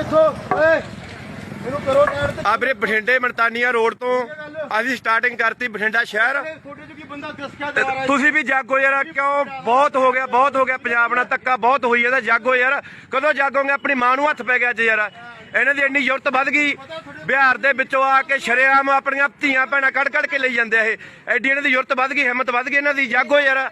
ਇੱਥੋਂ ਓਏ ਇਹਨੂੰ ਕਰੋ ਟਾਇਰ ਤੇ। ਆ ਵੀਰੇ ਬਠਿੰਡੇ ਮਨਤਾਨੀਆਂ ਰੋਡ ਤੋਂ ਅਸੀਂ ਸਟਾਰਟਿੰਗ ਕਰਤੀ ਬਠਿੰਡਾ ਸ਼ਹਿਰ। ਛੋਟੇ ਜਿਹੀ ਬੰਦਾ ਦਸਕਿਆ ਦਵਾ ਰਿਹਾ ਤੁਸੀਂ ਵੀ ਜਾਗੋ ਯਾਰ ਕਿਉਂ? ਬਹੁਤ ਹੋ? ਗਿਆ ਬਹੁਤ ਹੋ ਗਿਆ ਪੰਜਾਬ ਨਾਲ ਧੱਕਾ ਬਹੁਤ ਹੋਈ ਇਹਦਾ ਜਾਗੋ ਯਾਰ। ਕਦੋਂ ਜਾਗੋਗੇ? ਆਪਣੀ ਮਾਂ ਨੂੰ ਹੱਥ ਪੈ ਗਿਆ ਅੱਜ ਯਾਰ। ਇਹਨਾਂ ਦੀ ਇੰਨੀ ਜ਼ਰੂਰਤ ਵੱਧ ਗਈ। ਬਿਹਾਰ ਦੇ ਵਿੱਚੋਂ ਆ ਕੇ ਸ਼ਰੇਆਮ ਆਪਣੀਆਂ ਧੀਆਂ ਭੈਣਾਂ ਕੱਢ ਕੱਢ ਕੇ ਲਈ ਜਾਂਦੇ ਆ ਇਹ। ਐਡੀ ਇਹਨਾਂ ਦੀ ਜ਼ਰੂਰਤ ਵੱਧ ਗਈ ਹਿੰਮਤ ਵੱਧ ਗਈ ਇਹਨਾਂ ਦੀ। ਜਾਗੋ ਯਾਰ।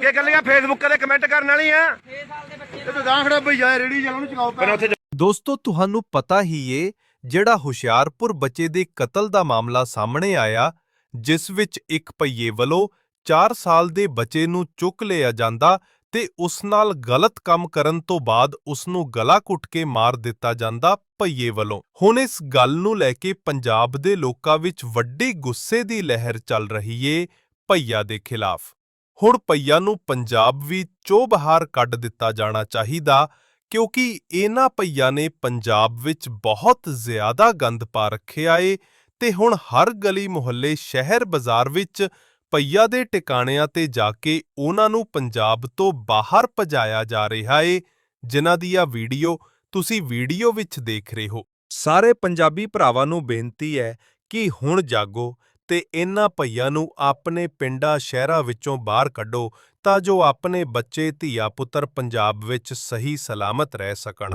ਕੀ ਗੱਲਾਂ ਫੇਸਬੁੱਕ ਤੇ ਕਮੈਂਟ ਕਰਨ ਵਾਲੀਆਂ ਇਹ ਤਾਂ ਗਾਂ ਖੜਾ ਭਈ ਜਾ ਰੇੜੀ ਚੱਲ ਉਹਨੂੰ ਚਲਾਓ ਪਹਿਲਾਂ ਉੱਥੇ ਦੋਸਤੋ, ਤੁਹਾਨੂੰ ਪਤਾ ਹੀ ਏ ਜਿਹੜਾ ਹੁਸ਼ਿਆਰਪੁਰ ਬੱਚੇ ਦੇ ਕਤਲ ਦਾ ਮਾਮਲਾ ਸਾਹਮਣੇ ਆਇਆ, ਜਿਸ ਵਿੱਚ ਇੱਕ ਭਈਏ ਵੱਲੋਂ 4 ਸਾਲ ਦੇ ਬੱਚੇ ਨੂੰ ਚੁੱਕ ਲਿਆ ਜਾਂਦਾ ਤੇ ਉਸ ਨਾਲ ਗਲਤ ਕੰਮ ਕਰਨ ਤੋਂ ਬਾਅਦ ਉਸ ਨੂੰ ਗਲਾ ਘੁੱਟ ਕੇ ਮਾਰ ਦਿੱਤਾ ਜਾਂਦਾ ਭਈਏ ਵੱਲੋਂ। ਹੁਣ ਇਸ ਗੱਲ ਨੂੰ ਲੈ ਕੇ ਪੰਜਾਬ ਦੇ ਲੋਕਾਂ ਵਿੱਚ ਵੱਡੀ ਗੁੱਸੇ ਦੀ ਲਹਿਰ ਚੱਲ ਰਹੀ ਏ ਭਈਆ ਦੇ ਖਿਲਾਫ। ਹੁਣ ਭਈਆ ਨੂੰ ਪੰਜਾਬ ਵੀ ਚੋਂ ਬਾਹਰ ਕੱਢ ਦਿੱਤਾ ਜਾਣਾ ਚਾਹੀਦਾ ਕਿਉਂਕਿ ਇਹਨਾਂ ਭਈਆ ਨੇ ਪੰਜਾਬ ਵਿੱਚ ਬਹੁਤ ਜ਼ਿਆਦਾ ਗੰਦ ਪਾ ਰੱਖਿਆ ਏ ਤੇ ਹੁਣ ਹਰ ਗਲੀ ਮੁਹੱਲੇ ਸ਼ਹਿਰ ਬਾਜ਼ਾਰ ਵਿੱਚ ਭਈਆ ਦੇ ਟਿਕਾਣਿਆਂ ਤੇ ਜਾ ਕੇ ਉਹਨਾਂ ਨੂੰ ਪੰਜਾਬ ਤੋਂ ਬਾਹਰ ਭਜਾਇਆ ਜਾ ਰਿਹਾ ਏ, ਜਿਨ੍ਹਾਂ ਦੀ ਆ ਵੀਡੀਓ ਤੁਸੀਂ ਵੀਡੀਓ ਵਿੱਚ ਦੇਖ ਰਹੇ ਹੋ। ਸਾਰੇ ਪੰਜਾਬੀ ਭਰਾਵਾਂ ਨੂੰ ਬੇਨਤੀ ਹੈ ਕਿ ਹੁਣ ਜਾਗੋ ਤੇ ਇਹਨਾਂ ਭਈਆਂ ਨੂੰ ਆਪਣੇ ਪਿੰਡਾਂ ਸ਼ਹਿਰਾਂ ਵਿੱਚੋਂ ਬਾਹਰ ਕੱਢੋ ਤਾਂ ਜੋ ਆਪਣੇ ਬੱਚੇ ਧੀਆ ਪੁੱਤਰ ਪੰਜਾਬ ਵਿੱਚ ਸਹੀ ਸਲਾਮਤ ਰਹਿ ਸਕਣ।